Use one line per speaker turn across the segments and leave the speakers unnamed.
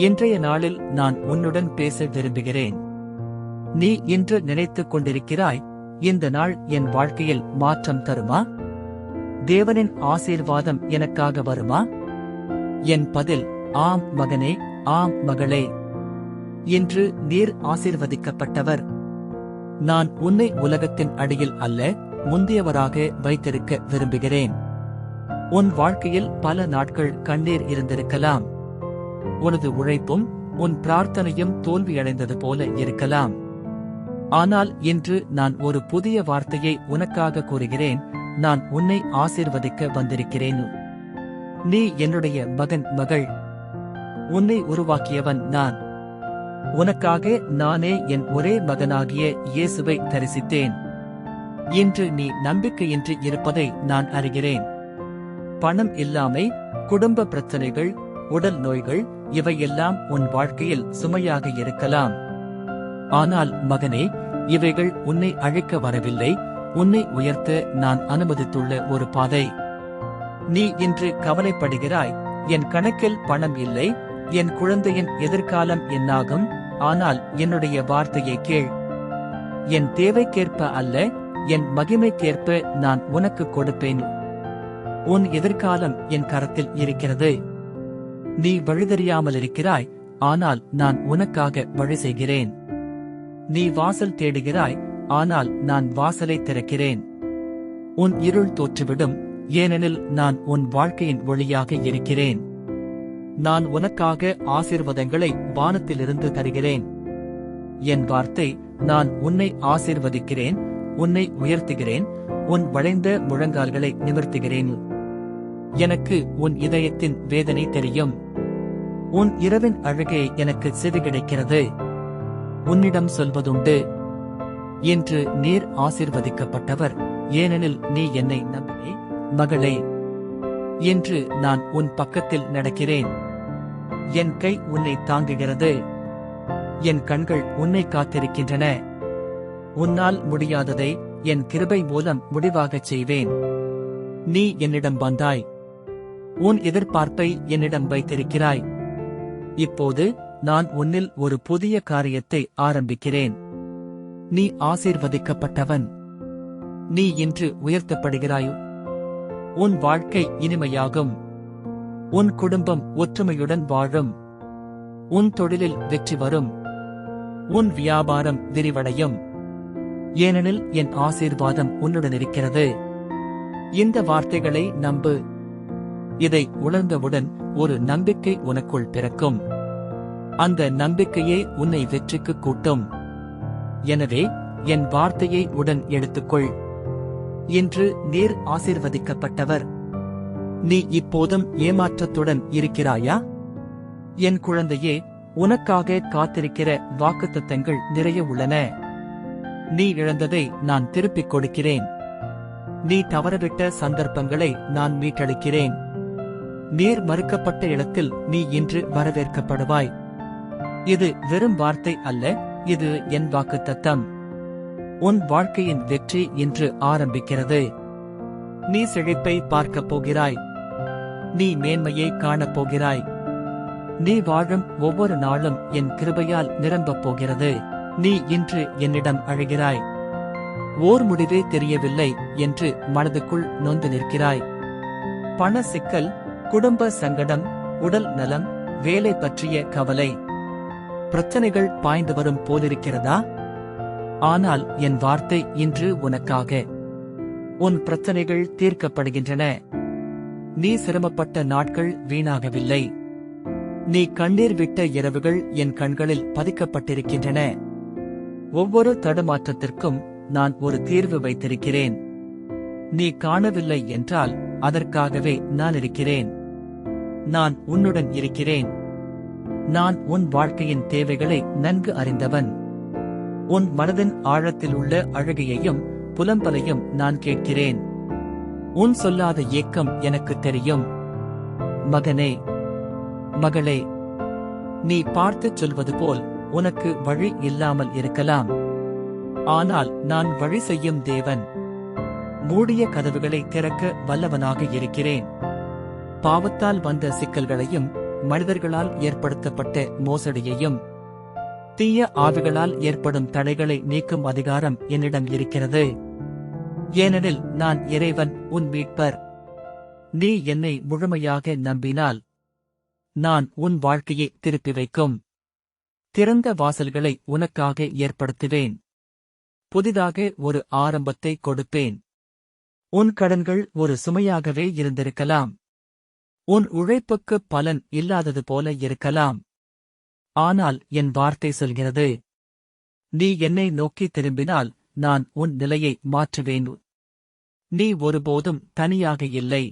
இன்றைய நாளில் நான் உன்னுடன் பேச விரும்புகிறேன். நீ இன்று நினைத்துக் கொண்டிருக்கிறாய் இந்த நாள் என் வாழ்க்கையில் மாற்றம் தருமா? தேவனின் ஆசீர்வாதம் எனக்காக வருமா? என் பதில் ஆம் மகனே ஆம் மகளே. இன்று நீர் ஆசீர்வதிக்கப்பட்டவர். நான் உன்னை உலகத்தின் அடியில் அல்ல முந்தியவராக வைத்திருக்க விரும்புகிறேன். உன் வாழ்க்கையில் பல நாட்கள் கண்ணீர் இருந்திருக்கலாம். உனது உழைப்பும் உன் பிரார்த்தனையும் தோல்வியடைந்தது போல இருக்கலாம். ஆனால் இன்று நான் ஒரு புதிய வார்த்தையை உனக்காக கூறுகிறேன். நான் உன்னை ஆசீர்வதிக்க வந்திருக்கிறேன். நீ என்னுடைய மகன் மகள். உன்னை உருவாக்கியவன் நான். உனக்காக நானே என் ஒரே மகனாகிய இயேசுவை தரிசித்தேன். இன்று நீ நம்பிக்கையின்றி இருப்பதை நான் அறிகிறேன். பணம் இல்லாமை குடும்ப பிரச்சனைகள் உடல் நோய்கள் இவையெல்லாம் உன் வாழ்க்கையில் சுமையாக இருக்கலாம். ஆனால் மகனே இவைகள் உன்னை அழைக்க வரவில்லை. உன்னை உயர்த்த நான் அனுமதித்துள்ள ஒரு பாதை. நீ இன்று கவலைப்படுகிறாய். என் கணக்கில் பணம் இல்லை. என் குழந்தையின் எதிர்காலம் என்னாகும். ஆனால் என்னுடைய வார்த்தையை கேள். என் தேவைக்கேற்ப அல்ல என் மகிமைக்கேற்ப நான் உனக்கு கொடுப்பேன். உன் எதிர்காலம் என் கரத்தில் இருக்கிறது. நீ வழிதறியாமல் இருக்கிறாய் ஆனால் நான் உனக்காக வழி செய்கிறேன் நீ வாசல் தேடுகிறாய் ஆனால் நான் வாசலை திறக்கிறேன். உன் இருள் தோற்றுவிடும் ஏனெனில் நான் உன் வாழ்க்கையின் ஒளியாக இருக்கிறேன். நான் உனக்காக ஆசீர்வாதங்களை வானத்திலிருந்து தருகிறேன். என் வார்த்தை நான் உன்னை ஆசீர்வதிக்கிறேன் உன்னை உயர்த்துகிறேன் உன் வளைந்த முழங்கால்களை நிவர்த்துகிறேன் எனக்கு உன் இதயத்தின் வேதனை தெரியும். உன் இரவின் அழகே எனக்கு செது கிடைக்கிறது. உன்னிடம் சொல்வதுண்டு. என்று நீர் ஆசிர்வதிக்கப்பட்டவர். ஏனெனில் நீ என்னை நம்பினே. மகளே என்று நான் உன் பக்கத்தில் நடக்கிறேன். என் கை உன்னை தாங்குகிறது. என் கண்கள் உன்னை காத்திருக்கின்றன. உன்னால் முடியாததை என் கிருபை மூலம் முடிவாகச் செய்வேன். நீ என்னிடம் வந்தாய். உன் எதிர்பார்ப்பை என்னிடம் வைத்திருக்கிறாய். இப்போது நான் உன்னில் ஒரு புதிய காரியத்தை ஆரம்பிக்கிறேன். நீ ஆசீர்வதிக்கப்பட்டவன். நீ இன்று உயர்த்தப்படுகிறாயோ? உன் வாழ்க்கை இனிமையாகும். உன் குடும்பம் ஒற்றுமையுடன் வாழும். உன் தொழிலில் வெற்றி வரும். உன் வியாபாரம் விரிவடையும். ஏனெனில் என் ஆசீர்வாதம் உன்னுடன் இருக்கிறது. இந்த வார்த்தைகளை நம்பு. இதை உணர்ந்தவுடன் ஒரு நம்பிக்கை உனக்குள் பிறக்கும். அந்த நம்பிக்கையே உன்னை வெற்றிக்கு கூட்டும். எனவே என் வார்த்தையை உடன் எடுத்துக்கொள். இன்று நீர் ஆசிர்வதிக்கப்பட்டவர். நீ இப்போதும் ஏமாற்றத்துடன் இருக்கிறாயா? என் குழந்தையே உனக்காக காத்திருக்கிற வாக்குத்தத்தங்கள் நிறைய உள்ளன. நீ இழந்ததை நான் திருப்பிக் கொடுக்கிறேன். நீ தவறவிட்ட சந்தர்ப்பங்களை நான் மீட்டளிக்கிறேன் நீர் மறுக்கப்பட்ட இடத்தில் நீ இன்று வரவேற்கப்படுவாய். இது வெறும் வார்த்தை அல்ல இது என் வாக்குத்தத்தம். உன் வாழ்க்கையின் வெற்றி இன்று ஆரம்பிக்கிறது. நீ செழிப்பை பார்க்கப் போகிறாய். நீ மேன்மையை காணப் போகிறாய். நீ வாழும் ஒவ்வொரு நாளும் என் கிருபையால் நிரம்பப் போகிறது. நீ இன்று என்னிடம் அழைகிறாய். ஓர் முடிவே தெரியவில்லை என்று மனதுக்குள் நொந்து நிற்கிறாய். பண சிக்கல் குடும்ப சங்கடம் உடல் நலம் வேலை பற்றிய கவலை. பிரச்சனைகள் பாய்ந்து வரும் போலிருக்கிறதா? ஆனால் என் வார்த்தை இன்று உனக்காக. உன் பிரச்சனைகள் தீர்க்கப்படுகின்றன. நீ சிரமப்பட்ட நாட்கள் வீணாகவில்லை. நீ கண்ணீர் விட்ட இரவுகள் என் கண்களில் பதிக்கப்பட்டிருக்கின்றன. ஒவ்வொரு தடுமாற்றத்திற்கும் நான் ஒரு தீர்வு வைத்திருக்கிறேன். நீ காணவில்லை என்றால் அதற்காகவே நான் இருக்கிறேன். நான் உன்னுடன் இருக்கிறேன். நான் உன் வாழ்க்கையின் தேவைகளை நன்கு அறிந்தவன். உன் மனதின் ஆழத்தில் உள்ள அழகையையும் புலம்பலையும் நான் கேட்கிறேன். உன் சொல்லாத ஏக்கம் எனக்கு தெரியும். மகனே மகளே நீ பார்த்துச் சொல்வது போல் உனக்கு வழி இல்லாமல் இருக்கலாம். ஆனால் நான் வழி செய்யும் தேவன். மூடிய கதவுகளை திறக்க வல்லவனாக இருக்கிறேன். பாவத்தால் வந்த சிக்கல்களையும் மனிதர்களால் ஏற்படுத்தப்பட்ட மோசடியையும் தீய ஆவிகளால் ஏற்படும் தடைகளை நீக்கும் அதிகாரம் என்னிடம் இருக்கிறது. ஏனெனில் நான் இறைவன் உன் மீட்பர். நீ என்னை முழுமையாக நம்பினால் நான் உன் வாழ்க்கையை திருப்பி வைக்கும். திறந்த வாசல்களை உனக்காக ஏற்படுத்துவேன். புதிதாக ஒரு ஆரம்பத்தை கொடுப்பேன். உன் கடன்கள் ஒரு சுமையாகவே இருந்திருக்கலாம். உன் உழைப்புக்கு பலன் இல்லாதது போல இருக்கலாம். ஆனால் என் வார்த்தை சொல்கிறது நீ என்னை நோக்கி திரும்பினால் நான் உன் நிலையை மாற்றுவேன். நீ ஒருபோதும் தனியாக இல்லை.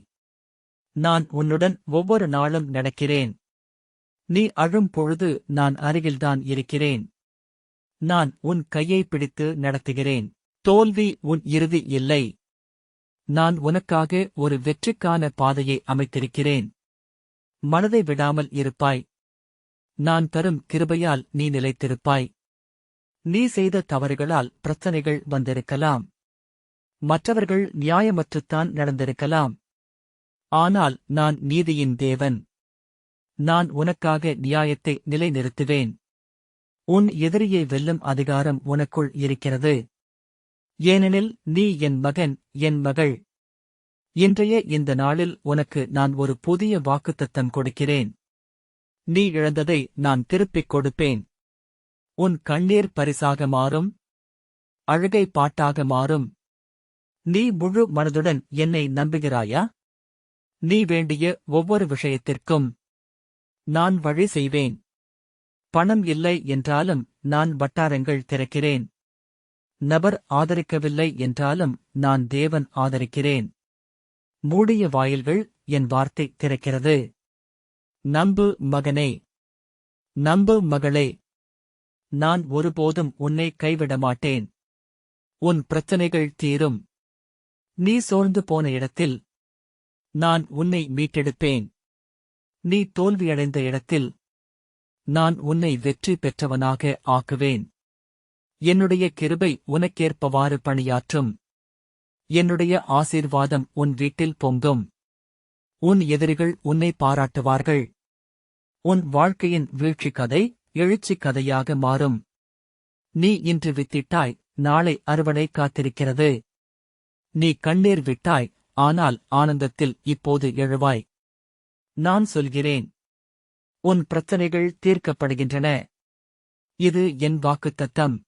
நான் உன்னுடன் ஒவ்வொரு நாளும் நடக்கிறேன். நீ அழும் பொழுது நான் அருகில்தான் இருக்கிறேன். நான் உன் கையை பிடித்து நடத்துகிறேன். தோல்வி உன் இறுதி இல்லை. நான் உனக்காக ஒரு வெற்றிக்கான பாதையை அமைத்திருக்கிறேன். மனதை விடாமல் இருப்பாய். நான் தரும் கிருபையால் நீ நிலைத்திருப்பாய். நீ செய்த தவறுகளால் பிரச்சனைகள் வந்திருக்கலாம். மற்றவர்கள் நியாயமற்றுத்தான் நடந்திருக்கலாம். ஆனால் நான் நீதியின் தேவன். நான் உனக்காக நியாயத்தை நிலைநிறுத்துவேன். உன் எதிரியை வெல்லும் அதிகாரம் உனக்குள் இருக்கிறது. ஏனெனில் நீ என் மகன் என் மகள். இன்றைய இந்த நாளில் உனக்கு நான் ஒரு புதிய வாக்குத்தத்தம் கொடுக்கிறேன். நீ இழந்ததை நான் திருப்பிக் கொடுப்பேன். உன் கண்ணீர் பரிசாக மாறும். அழுகை பாட்டாக மாறும். நீ முழு மனதுடன் என்னை நம்புகிறாயா? நீ வேண்டிய ஒவ்வொரு விஷயத்திற்கும் நான் வழி செய்வேன். பணம் இல்லை என்றாலும் நான் வட்டாரங்கள் திறக்கிறேன். நபர் ஆதரிக்கவில்லை என்றாலும் நான் தேவன் ஆதரிக்கிறேன். மூடிய வாயில்கள் என் வார்த்தை திறக்கிறது. நம்பு மகனே. நம்பு மகளே. நான் ஒருபோதும் உன்னை கைவிட மாட்டேன் உன் பிரச்சனைகள் தீரும். நீ சோர்ந்து போன இடத்தில் நான் உன்னை மீட்டெடுப்பேன். நீ தோல்வியடைந்த இடத்தில் நான் உன்னை வெற்றி பெற்றவனாக ஆக்குவேன். என்னுடைய கிருபை உனக்கேற்பவாறு பணியாற்றும். என்னுடைய ஆசீர்வாதம் உன் வீட்டில் பொங்கும். உன் எதிரிகள் உன்னை பாராட்டுவார்கள். உன் வாழ்க்கையின் வீழ்ச்சி கதை எழுச்சி கதையாக மாறும். நீ இன்று வித்திட்டாய் நாளை அறுவடை காத்திருக்கிறது. நீ கண்ணீர் விட்டாய் ஆனால் ஆனந்தத்தில் இப்போது எழுவாய். நான் சொல்கிறேன். உன் பிரச்சனைகள் தீர்க்கப்படுகின்றன. இது என் வாக்குத்தத்தம்.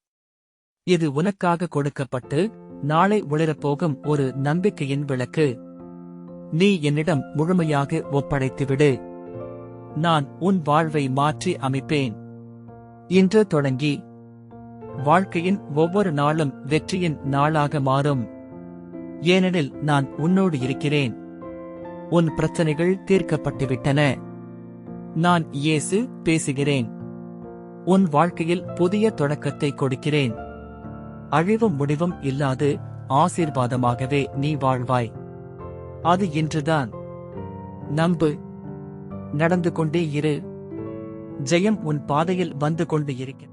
இது உனக்காக கொடுக்கப்பட்டு நாளை ஒளிரப்போகும் ஒரு நம்பிக்கையின் விளக்கு. நீ என்னிடம் முழுமையாக ஒப்படைத்துவிடு. நான் உன் வாழ்வை மாற்றி அமைப்பேன். இன்று தொடங்கி. வாழ்க்கையின் ஒவ்வொரு நாளும் வெற்றியின் நாளாக மாறும். ஏனெனில் நான் உன்னோடு இருக்கிறேன். உன் பிரச்சனைகள் தீர்க்கப்பட்டுவிட்டன. நான் இயேசு பேசுகிறேன். உன் வாழ்க்கையில் புதிய தொடக்கத்தை கொடுக்கிறேன். அழிவும் முடிவும் இல்லாது ஆசீர்வாதமாகவே நீ வாழ்வாய். அது இன்றுதான். நம்பு. நடந்து கொண்டே இரு. ஜெயம் உன் பாதையில் வந்து கொண்டு இருக்கிறது.